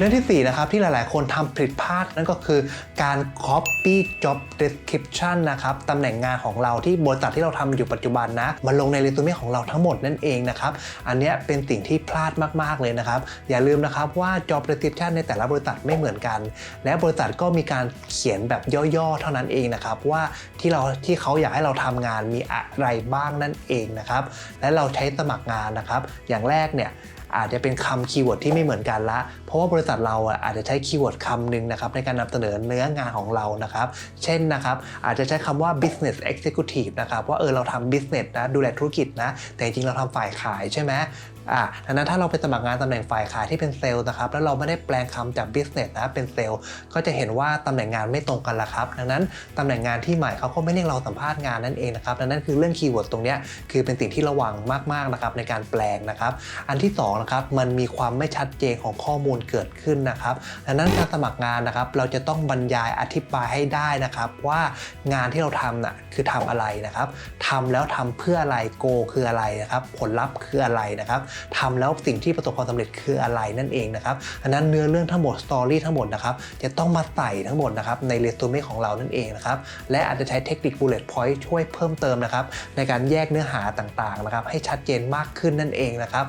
เรื่องที่ 4 นะครับ ที่หลาย ๆ คนทำผิดพลาดนั่นก็คือการ copy job description นะครับตำแหน่งงานของเราที่บริษัทที่เราทำอยู่ปัจจุบันนะมาลงในเรซูเม่ของเราทั้งหมดนั่นเองนะครับ อันนี้เป็นสิ่งที่พลาดมาก ๆ เลยนะครับ อย่าลืมนะครับว่า job description ในแต่ละบริษัทไม่เหมือนกัน และบริษัทก็มีการเขียนแบบย่อ ๆ เท่านั้นเองนะครับว่าที่เราที่เขาอยากให้เราทำงานมีอะไรบ้างนั่นเองนะครับและเราใช้สมัครงานนะครับ อย่างแรกเนี่ย อาจจะเป็นคำคีย์เวิร์ดที่ไม่เหมือนกันละ เพราะว่าบริษัทเราอาจจะใช้คีย์เวิร์ดคำหนึ่งนะครับในการนำเสนอเนื้องานของเรานะครับ เช่นนะครับอาจจะใช้คำว่า business executive นะครับว่าเออเราทำ business นะดูแลธุรกิจนะแต่จริงเราทำฝ่ายขายใช่ไหมอ่าดังนั้นถ้าเราไปสมัครงานตำแหน่งฝ่ายขายที่เป็นเซลล์นะครับ แล้วเราไม่ได้แปลงคำจาก business นะ เป็นเซลล์ ก็จะเห็นว่าตำแหน่งงานไม่ตรงกันละครับ ดังนั้นตำแหน่งงานที่ใหม่เขาก็ไม่เรียกเราสัมภาษณ์งานนั่นเองนะครับ ดังนั้นคือเรื่องคีย์เวิร์ดตรงนี้คือเป็นสิ่งที่ระวังมากๆนะครับในการแปลงนะครับ อันที่สนะครับมันมีความไม่ชัดเจนของข้อมูลเกิดขึ้นนะครับดังนั้นการสมัครงานนะครับ เราจะต้องบรรยายอธิบายให้ได้นะครับว่างานที่เราทำน่ะคือทำอะไรนะครับทำแล้วทำเพื่ออะไรโกคืออะไรนะครับผลลัพธ์คืออะไรนะครับทำแล้วสิ่งที่ประสบความสำเร็จคืออะไรนั่นเองนะครับดังนั้นเนื้อเรื่องทั้งหมดสตอรี่ทั้งหมดนะครับจะต้องมาใส่ทั้งหมดนะครับในเรซูเม่ของเรานั่นเองนะครับและอาจจะใช้เทคนิค bullet point ช่วยเพิ่มเติมนะครับในการแยกเนื้อหาต่างๆนะครับให้ชัดเจนมากขึ้นนั่นเองนะครับ